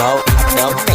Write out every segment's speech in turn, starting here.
Now, now.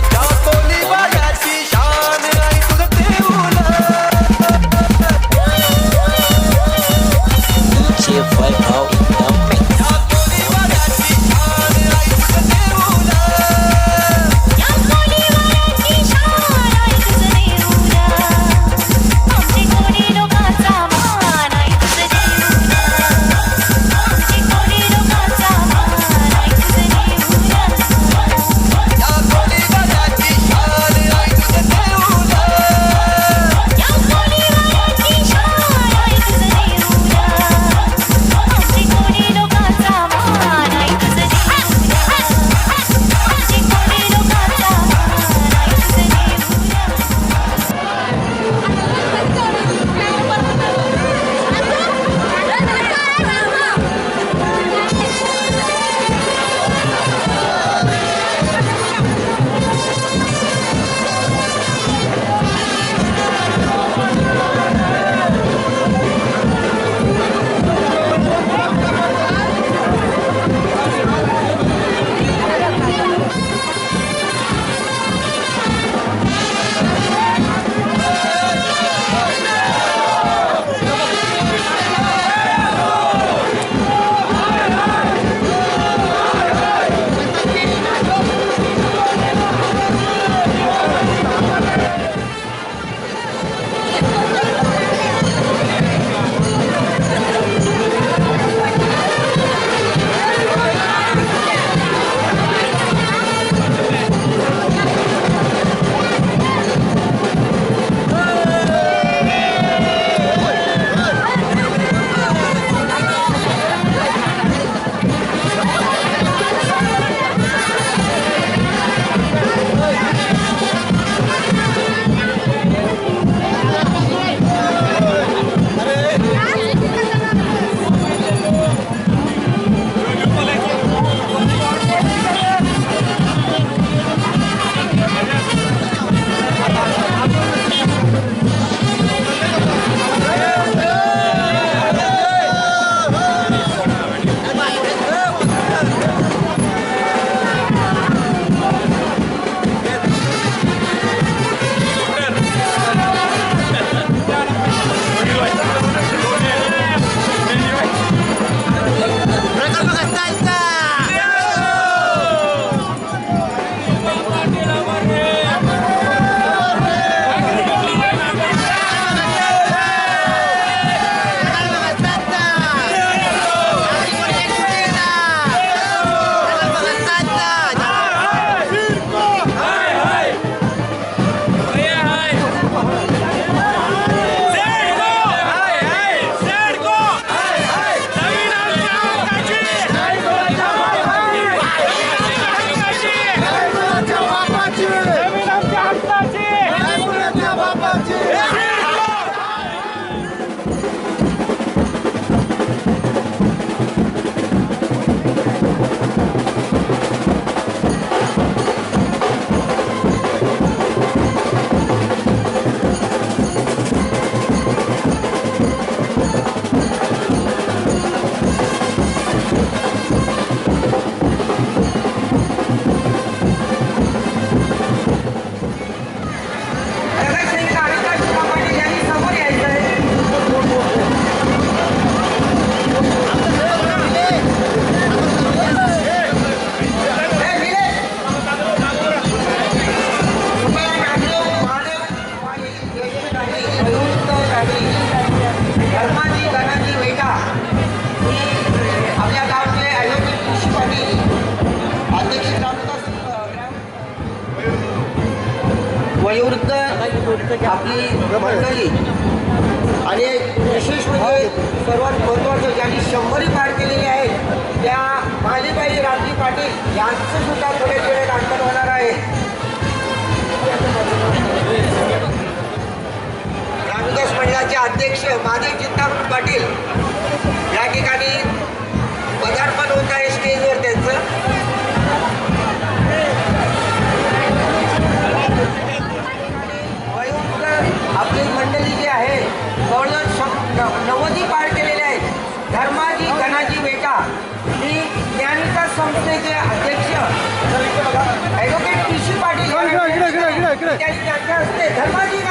团结 आपली मंडळी आणि एक विशेष म्हणजे सर्वात महत्त्वाचं ज्यांनी शंभरी पार केलेली आहे त्या मालीबाई रामजी पाटील यांचं सुद्धा थोडे वेळेत अंकन होणार आहे. ग्रामविकास मंडळाचे अध्यक्ष महादेव चिंतामण पाटील या ठिकाणी पदार्पण होत आहे. त्यांच्या हस्ते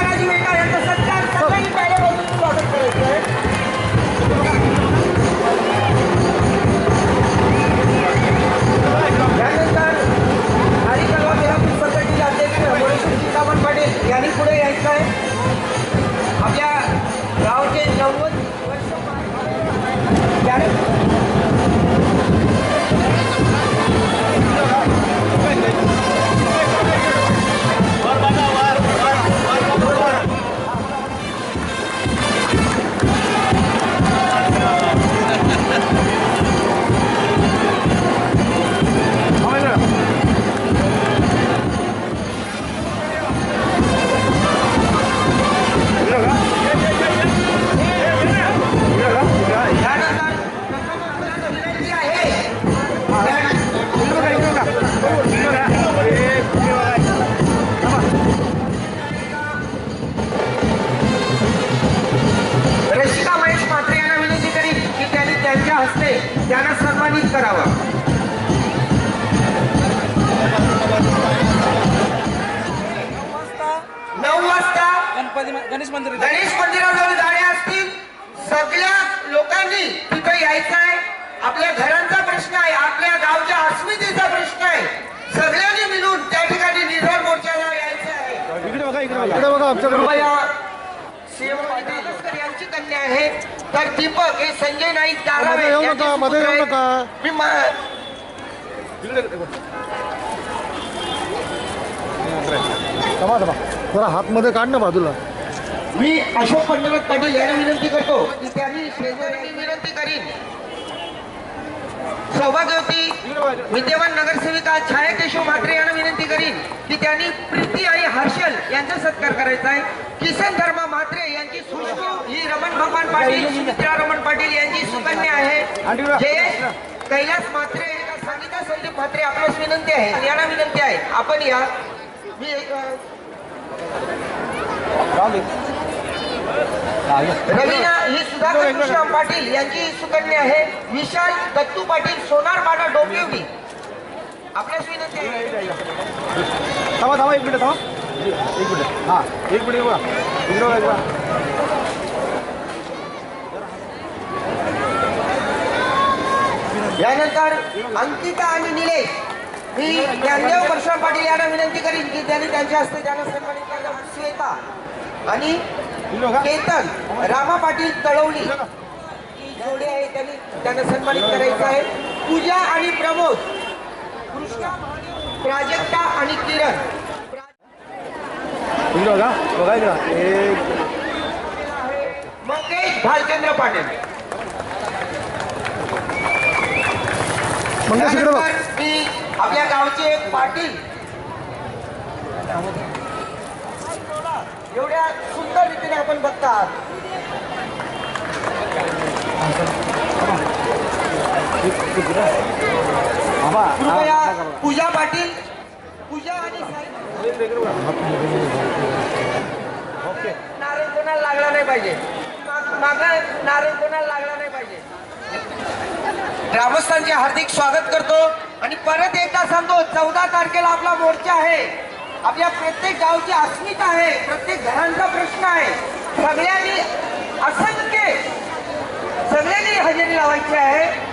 त्यांना सन्मानित करावं. नऊ वाजता गणपती गणेश मंदिर गणेश मंदिराजवळ जाणे असतील सगळ्या लोकांनी तिथे यायचं आहे. आपल्या घरांचा प्रश्न आहे आपल्या गावच्या अस्मितेचा प्रश्न आहे. सगळ्यांनी मिळून त्या ठिकाणी निर्धार मोर्चाला यायचं आहे. इकडे बघा इकडे बघा इकडे बघा आमच्याकडे कृपया सीएम मालवणकर यांची कन्या आहे. तर दीपक हे संजय नाईक दारावे. मी मा- थांबा थांबा. जरा हातमध्ये काढ ना बाजूला. मी अशोक पंढरनाथ पाटील यांना विनंती करतो. की त्यांनी शेजारी विनंती करीन. सौभाग्यवती विद्यमान नगरसेविका छाया केशव म्हात्रे यांना विनंती करीन की त्यांनी प्रीती आणि हर्षल यांचा सत्कार करायचा आहे. किसन धर्मा म्हात्रे यांची सुष्मू ही रमण पाटील सुमित्रा रमण पाटील यांची सुकन्या आहे. जयेश कैलास म्हात्रे संगीता संदीप म्हात्रे आपल्यास विनंती आहे यांना विनंती आहे. आपण या. मी रवीना ही सुधाकर कृष्ण पाटील यांची सुकन्या आहे. विशाल दत्तू पाटील सोनार पाडा डोंबिवली. आपल्यास विनंती आहे. थांबा थांबा एक मिनिट थांबा. एक मिनिट. हां एक मिनिट बघा इकडे बघा इकडे बघा. यानंतर अंकिता आणि निलेश मी ज्ञानदेव कृष्ण पाटील यांना विनंती करीन की त्यांनी त्यांच्या हस्ते त्यांना सन्मानित करावं. श्वेता आणि केतन रामा पाटील तळवली जोडी आहे त्यांनी त्यांना सन्मानित करायचं आहे. पूजा आणि प्रमोद कृष्णा प्राजक्ता आणि किरण. बघा भालचंद्र पाटील. मंगेश इकडे बघ. मी आपल्या गावचे एक पाटील. एवढ्या सुंदर रीतीने आपण बघतात. कृपया पूजा पाटील पूजा आणि ओके नारळ कोणाला लागला नाही पाहिजे. माग नारळ कोणाला लागला नाही पाहिजे. ग्रामस्थांचे हार्दिक स्वागत करतो आणि परत एकदा सांगतो चौदा तारखेला आपला मोर्चा आहे. आपल्या प्रत्येक गावची अस्मिता आहे प्रत्येक घरांचा प्रश्न आहे. सगळ्यांनी असंख्य सगळ्यांनी हजेरी लावायची आहे.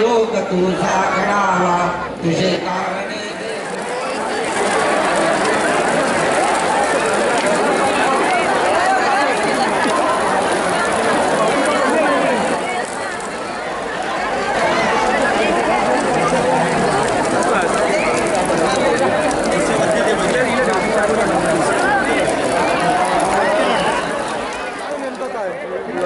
योग तुझा घडावा तुझे कारण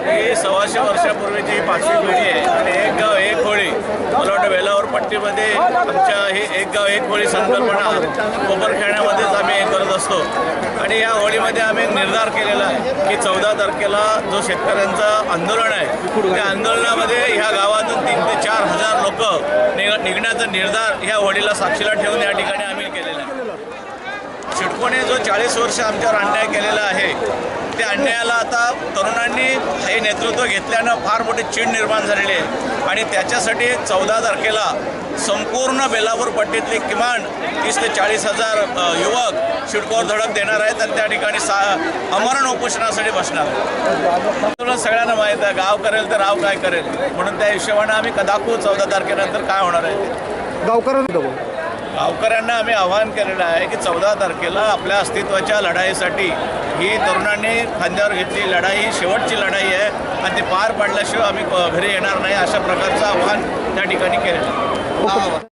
ही सव्वाशे वर्षापूर्वीची ही पाचवी पिढी आहे आणि एक गाव एक होळी मला वाटतं वेलावर पट्टीमध्ये आमच्या ही एक गाव एक होळी संकल्पना कोपर खेळण्यामध्येच आम्ही हे करत असतो. आणि या होळीमध्ये आम्ही निर्धार केलेला आहे की चौदा तारखेला जो शेतकऱ्यांचं आंदोलन आहे त्या आंदोलनामध्ये ह्या गावातून तीन ते चार हजार लोक निघ निघण्याचा निर्धार ह्या होळीला साक्षीला ठेवून या ठिकाणी आम्ही केलेला आहे. सिडकोने जो चाळीस वर्ष आमच्यावर अन्याय केलेला आहे त्या अन्यायाला आता तरुणांनी हे नेतृत्व घेतल्यानं फार मोठी चीड निर्माण झालेली आहे. आणि त्याच्यासाठी चौदा तारखेला संपूर्ण बेलापूर पट्टीतले किमान तीस ते चाळीस हजार युवक सिडकोवर धडक देणार आहेत आणि त्या ठिकाणी सा अमरण उपोषणासाठी बसणार आंदोलन सगळ्यांना माहीत आहे गाव करेल तर राव काय करेल? म्हणून त्या हिशोबानं आम्ही दाखवू चौदा तारखेनंतर काय होणार आहे? गावकऱ्यांना गावकऱ्यांना आम्ही आवाहन केलेलं आहे की चौदा तारखेला आपल्या अस्तित्वाच्या लढाईसाठी ही तरुणांनी खांद्यावर घेतली लढाई ही शेवटची लढाई आहे. आणि ती पार पाडल्याशिवाय आम्ही घरी येणार नाही अशा प्रकारचं आव्हान त्या ठिकाणी केलेलं आहे